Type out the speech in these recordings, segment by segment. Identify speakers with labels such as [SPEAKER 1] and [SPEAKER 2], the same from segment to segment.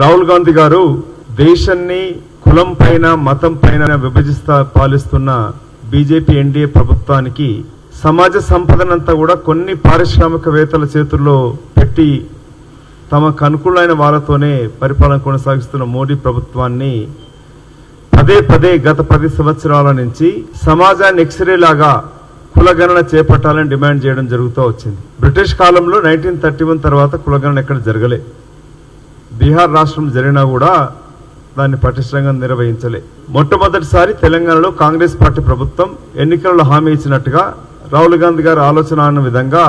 [SPEAKER 1] రాహుల్ గాంధీ గారు దేశాన్ని కులం పైన మతం పైన విభజిస్తా పాలిస్తున్న బీజేపీ ఎన్డీఏ ప్రభుత్వానికి సమాజ సంపదనంతా కూడా కొన్ని పారిశ్రామికవేత్తల చేతుల్లో పెట్టి తమకు అనుకూలమైన వాళ్ళతోనే పరిపాలన కొనసాగిస్తున్న మోడీ ప్రభుత్వాన్ని పదే పదే గత పది సంవత్సరాల నుంచి సమాజాన్ని ఎక్స్రే లాగా కులగణన చేపట్టాలని డిమాండ్ చేయడం జరుగుతూ వచ్చింది. బ్రిటిష్ కాలంలో నైన్టీన్ థర్టీ వన్ తర్వాత కులగణన ఎక్కడ జరగలే. బీహార్ రాష్ట్రం జరిగినా కూడా దాన్ని పటిష్టంగా నిర్వహించలే. మొట్టమొదటిసారి తెలంగాణలో కాంగ్రెస్ పార్టీ ప్రభుత్వం ఎన్నికలలో హామీ ఇచ్చినట్టుగా రాహుల్ గాంధీ గారు ఆలోచన అన్న విధంగా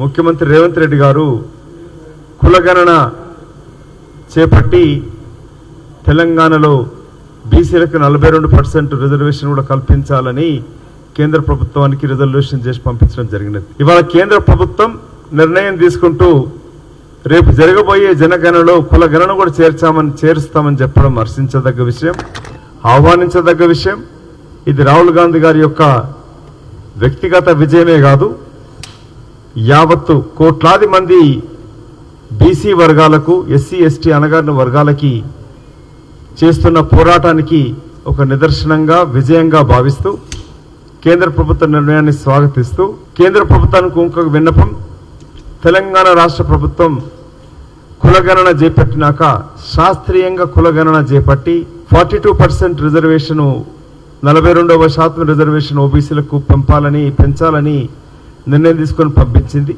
[SPEAKER 1] ముఖ్యమంత్రి రేవంత్ రెడ్డి గారు కులగణన చేపట్టి తెలంగాణలో బీసీలకు నలభై రెండు పర్సెంట్ రిజర్వేషన్ కూడా కల్పించాలని కేంద్ర ప్రభుత్వానికి రిజర్వేషన్ చేసి పంపించడం జరిగినది. ఇవాళ కేంద్ర ప్రభుత్వం నిర్ణయం తీసుకుంటూ రేపు జరగబోయే జనగణనలో కుల గణన కూడా చేర్చామని చేరుస్తామని చెప్పడం హర్షించదగ్గ విషయం ఆహ్వానించదగ్గ విషయం. ఇది రాహుల్ గాంధీ గారి యొక్క వ్యక్తిగత విజయమే కాదు యావత్తు కోట్లాది మంది బీసీ వర్గాలకు ఎస్సీ ఎస్టీ అనగారిన వర్గాలకి చేస్తున్న పోరాటానికి ఒక నిదర్శనంగా విజయంగా భావిస్తూ కేంద్ర ప్రభుత్వ నిర్ణయాన్ని స్వాగతిస్తూ కేంద్ర ప్రభుత్వానికి ఇంకొక విన్నపం తెలంగాణ రాష్ట్ర ప్రభుత్వం కులగణన చేపట్టినాక శాస్త్రీయంగా కులగణన చేపట్టి ఫార్టీ టూ పర్సెంట్ రిజర్వేషను నలభై రెండవ శాతం రిజర్వేషన్ ఓబీసీలకు పంపాలని పెంచాలని నిర్ణయం తీసుకొని పంపించింది.